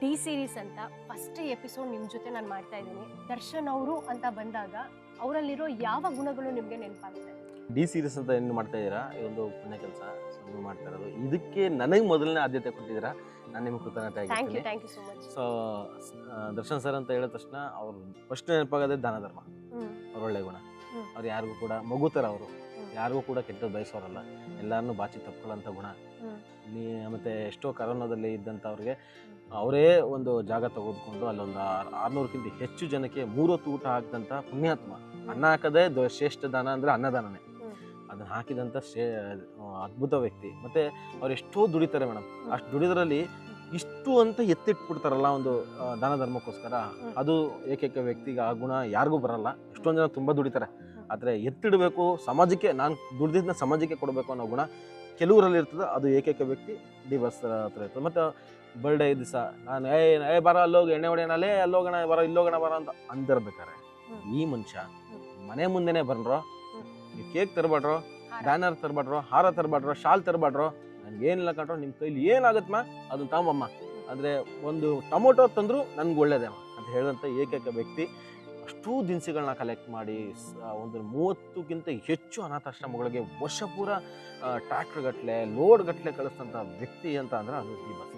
D series ಅಂತ first episode ನಿಮ್ಮ ಜೊತೆ ನಾನು ಮಾಡ್ತಾ ಇದ್ದೀನಿ. ದರ್ಶನ್ ಅವರು ಅಂತ ಬಂದಾಗ ಅವರಲ್ಲಿರೋ ಯಾವ ಗುಣಗಳು ನಿಮಗೆ ನೆನಪಾಗುತ್ತೆ? ಡಿ ಸೀರೀಸ್ ಅಂತ ಏನು ಮಾಡ್ತಾ ಇದ್ದೀರಾ? ಒಂದು ಪುಣ್ಯ ಕೆಲಸ. ನೀವು ಮಾಡ್ತಾ ಇರೋದು. ಇದಕ್ಕೆ ನನಗೆ ಮೊದಲನೇ ಆದ್ಯತೆ ಕೊಟ್ಟಿದ್ದೀರಾ? ನಾನು ನಿಮ್ಗೆ ಕೃತಜ್ಞತೆ thank you thank you so much so Darshan sir ಅಂತ ಹೇಳಿದ ತಕ್ಷಣ ಅವ್ರು ಫಸ್ಟ್ ನೆನಪಾಗೋದೇ ದಾನ ಧರ್ಮ ಅವ್ರ ಒಳ್ಳೆ ಗುಣ. ಅವ್ರು ಯಾರಿಗೂ ಕೂಡ ಮಗು ಥರ ಅವರು. ಯಾರಿಗೂ ಕೂಡ ಕೆಟ್ಟದ್ದು ಬಯಸೋರಲ್ಲ. ಎಲ್ಲರನ್ನೂ ಬಾಚಿ ತಪ್ಕೊಳ್ಳೋಂಥ ಗುಣ. ನೀ ಮತ್ತೆ ಎಷ್ಟೋ ಕರೋನಾದಲ್ಲಿ ಇದ್ದಂಥವ್ರಿಗೆ ಅವರೇ ಒಂದು ಜಾಗ ತೆಗೆದುಕೊಂಡು ಅಲ್ಲೊಂದು ಆರುನೂರಕ್ಕಿಂತ ಹೆಚ್ಚು ಜನಕ್ಕೆ ಮೂರೊತ್ತು ಊಟ ಹಾಕಿದಂಥ ಪುಣ್ಯಾತ್ಮ. ಅನ್ನ ಹಾಕದೇ ದ ಶ್ರೇಷ್ಠ ದಾನ ಅಂದರೆ ಅನ್ನದಾನನೇ. ಅದನ್ನು ಹಾಕಿದಂಥ ಶ್ರೇ ಅದ್ಭುತ ವ್ಯಕ್ತಿ. ಮತ್ತು ಅವ್ರು ಎಷ್ಟೋ ದುಡಿತಾರೆ ಮೇಡಮ್ ಅಷ್ಟು ದುಡಿದ್ರಲ್ಲಿ ಇಷ್ಟು ಅಂತ ಎತ್ತಿಟ್ಬಿಡ್ತಾರಲ್ಲ ಒಂದು ದಾನ ಧರ್ಮಕ್ಕೋಸ್ಕರ ಅದು ಏಕೈಕ ವ್ಯಕ್ತಿಗೆ ಆ ಗುಣ ಯಾರಿಗೂ ಬರಲ್ಲ. ಎಷ್ಟೊಂದು ಜನ ತುಂಬ ದುಡಿತಾರೆ. ಆದರೆ ಎತ್ತಿಡಬೇಕು ಸಮಾಜಕ್ಕೆ ನಾನು ದುಡ್ದಿದ್ದನ್ನ ಸಮಾಜಕ್ಕೆ ಕೊಡಬೇಕು ಅನ್ನೋ ಗುಣ ಕೆಲವರಲ್ಲಿ ಇರ್ತದೆ. ಅದು ಏಕೈಕ ವ್ಯಕ್ತಿ ಡಿ ಬಸ್ ಹತ್ರ ಇರ್ತದೆ. ಮತ್ತು ಬರ್ಡೇ ದಿವಸ ನಾನು ಏ ಏ ಬರ ಅಲ್ಲೋಗಿ ಎಣ್ಣೆ ಹೊಡೆಯೋಣ ಅಲ್ಲೇ ಅಲ್ಲೋಗೋಣ ಬರೋ ಇಲ್ಲೋಗೋಣ ಬರೋ ಅಂತ ಅಂದಿರ್ಬೇಕಾರೆ. ಈ ಮನುಷ್ಯ ಮನೆ ಮುಂದೆನೆ ಬರ್ರೋ. ನೀವು ಕೇಕ್ ತರಬೇಡ್ರೋ. ಬ್ಯಾನರ್ ತರಬೇಡ್ರೋ ಹಾರ ತರಬೇಡ್ರೋ ಶಾಲ್ ತರಬೇಡ್ರೋ ನನ್ಗೆ ಏನಿಲ್ಲ ಕಂಡ್ರೋ ನಿಮ್ಮ ಕೈಲಿ ಏನಾಗತ್ತಮ್ಮ ಅದನ್ನ ತಗೊಂಬಮ್ಮ ಅಂದರೆ ಒಂದು ಟೊಮೊಟೊ ತಂದರೂ ನನ್ಗೆ ಒಳ್ಳೇದೇ ಅಂತ ಹೇಳಿದಂಥ ಏಕೈಕ ವ್ಯಕ್ತಿ ಅಷ್ಟೂ ದಿನಸಿಗಳನ್ನ ಕಲೆಕ್ಟ್ ಮಾಡಿ ಒಂದು ಮೂವತ್ತಕ್ಕಿಂತ ಹೆಚ್ಚು ಅನಾಥಾಶ್ರಮಗಳಿಗೆ ವರ್ಷ ಪೂರ ಟ್ರ್ಯಾಕ್ಟರ್ ಗಟ್ಟಲೆ ಲೋಡ್ ಗಟ್ಟಲೆ ಕಳಿಸ್ತಂಥ ವ್ಯಕ್ತಿ ಅಂತ ಅಂದ್ರೆ ಅದು ಈ ಬಸ್